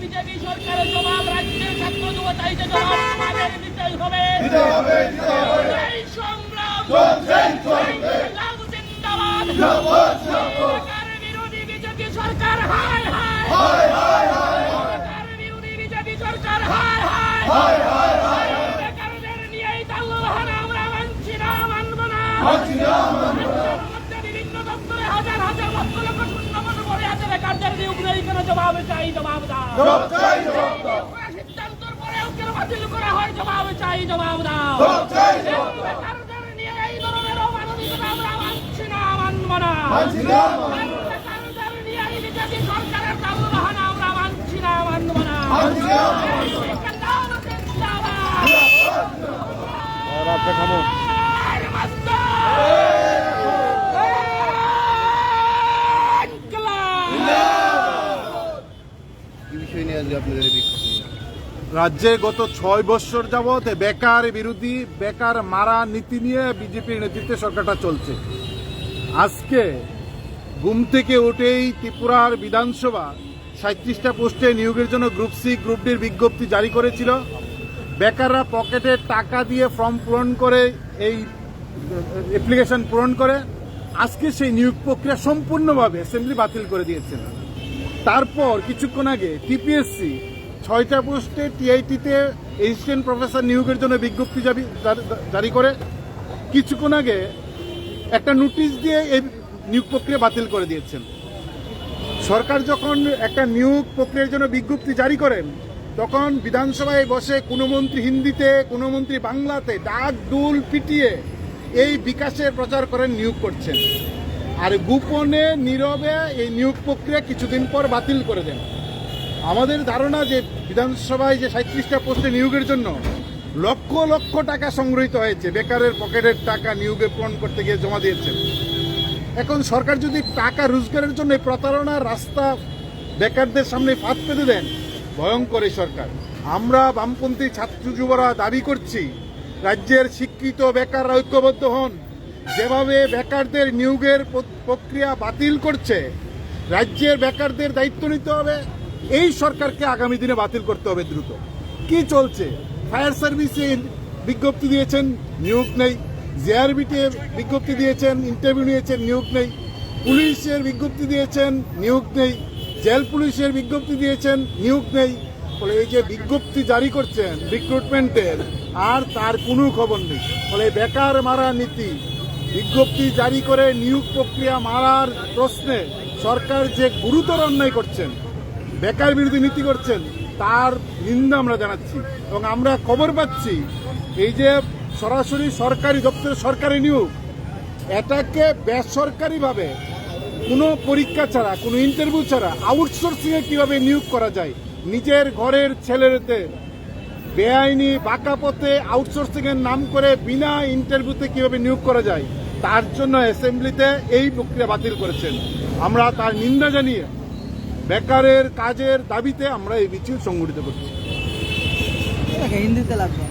BJP সরকারের জবাব রাজ্যের ছাত্র যুবতাইতে জবাব তোমাদের দিতেই হবে। এই সংগ্রাম। জিন্দাবাদ। সরকার বিরোধী বিজেপি সরকার হায় হায়। হায়, হায়, হায়, সরকার বিরোধী বিজেপি সরকার হায় হায়। হায়, হায়, হায়। নিয়েই তাল্লুহান আমরা মানছি না মানব না মানছি না, মানব না। রাজ্যের মধ্যে বিভিন্ন দপ্তরে হাজার হাজার লক্ষ লক্ষ শূন্য মতো ভরে আছে বেকারদের নিয়োগ নেই কেন জবাব চাই জবাব দাও। সিদ্ধান্তর পরেও কেন বাতিল করা হয়? জবাব চাই জবাব দাও। জবাব চাই, জবাব দাও। বেকারদের নিয়ে এই ধরনের অমানবিকতা আমরা মানছি না মানব না। নিয়ে এই বিজেপি সরকারের তাল্লুহান আমরা মানছি না মানব না। মানছি না, মানব না। জিন্দাবাদ, জিন্দাবাদ। আপনি থামো আর মাস্টার! ইনকলাব! কি বিষয় নিয়ে আজকে আপনাদের এই বিক্ষোভ রাজ্যে গত ছয় বছর যাবৎ বেকার বিরোধী, বেকার মারা নীতি নিয়ে বিজেপির নেতৃত্বে সরকারটা চলছে। আজকে ঘুম থেকে উঠেই ত্রিপুরার বিধানসভা সাঁত্রিশটা পোস্টে নিয়োগের জন্য গ্রুপ সি, গ্রুপ ডির বিজ্ঞপ্তি জারি করেছিল। বেকাররা পকেটে টাকা দিয়ে ফর্ম পূরণ করে, এই অ্যাপ্লিকেশন পূরণ করে, আজকে সেই নিয়োগ প্রক্রিয়া সম্পূর্ণভাবে অ্যাসেম্বলি বাতিল করে দিয়েছেন তারপর কিছুক্ষণ আগে টিপিএসসি ছয়টা পোস্টে টিআইটিতে অ্যাসিস্ট্যান্ট প্রফেসর নিয়োগের জন্য বিজ্ঞপ্তি জারি করে। কিছুক্ষণ আগে একটা নোটিশ দিয়ে এই নিয়োগ প্রক্রিয়া বাতিল করে দিয়েছেন। সরকার যখন একটা নিয়োগ প্রক্রিয়ার জন্য বিজ্ঞপ্তি জারি করেন, তখন বিধানসভায় বসে কোনো মন্ত্রী হিন্দিতে, কোনো মন্ত্রী বাংলাতে ডাক, ডুল পিটিয়ে এই বিকাশের প্রচার করেন, নিয়োগ করছেন। আর গোপনে, নীরবে এই নিয়োগ প্রক্রিয়া কিছুদিন পর বাতিল করে দেন। আমাদের ধারণা যে বিধানসভায় যে সাঁত্রিশটা পোস্টে নিয়োগের জন্য লক্ষ লক্ষ টাকা সংগৃহীত হয়েছে, বেকারের পকেটের টাকা নিয়োগে পূরণ করতে গিয়ে জমা দিয়েছে এখন সরকার যদি টাকা রোজগারের জন্য প্রতারণার রাস্তা বেকারদের সামনে ফাঁদ পেতে দেন, ভয়ঙ্কর এই সরকার। আমরা বামপন্থী ছাত্র যুবরা দাবি করছি, রাজ্যের শিক্ষিত বেকাররা ঐক্যবদ্ধ হন। যেভাবে বেকারদের নিয়োগের প্রক্রিয়া বাতিল করছে, রাজ্যের বেকারদের দায়িত্ব নিতে হবে, এই সরকারকে আগামী দিনে বাতিল করতে হবে দ্রুত। কি চলছে? ফায়ার সার্ভিসে বিজ্ঞপ্তি দিয়েছেন, নিয়োগ নেই। জেআরবিতে বিজ্ঞপ্তি দিয়েছেন, ইন্টারভিউ নিয়েছেন, নিয়োগ নেই। পুলিশের বিজ্ঞপ্তি দিয়েছেন, নিয়োগ নেই। জেল পুলিশের বিজ্ঞপ্তি দিয়েছেন, নিয়োগ নেই। ফলে এই যে বিজ্ঞপ্তি জারি করছেন রিক্রুটমেন্টের আর তার কোনো খবর নেই। ফলে বেকার মারা নীতি বিজ্ঞপ্তি জারি করে নিয়োগ প্রক্রিয়া মারার প্রশ্নে সরকার যে গুরুতর অন্যায় করছেন, বেকার বিরোধী নীতি করছেন, তার নিন্দা আমরা জানাচ্ছি। এবং আমরা খবর পাচ্ছি, এই যে সরাসরি সরকারি দপ্তরে সরকারি নিয়োগ, এটাকে বেসরকারিভাবে কোনো পরীক্ষা ছাড়া, কোনো ইন্টারভিউ ছাড়া আউটসোর্সিংয়ে কীভাবে নিয়োগ করা যায়? নিজের ঘরের ছেলেদের বেআইনি বাঁকা পথে আউটসোর্সিং এর নাম করে বিনা ইন্টারভিউতে কীভাবে নিয়োগ করা যায়, তার জন্য অ্যাসেম্বলিতে এই প্রক্রিয়া বাতিল করেছেন। আমরা তার নিন্দা জানিয়ে বেকারের কাজের দাবিতে আমরা এই মিছিল সংগঠিত করছি। হিন্দিতে লাগবে।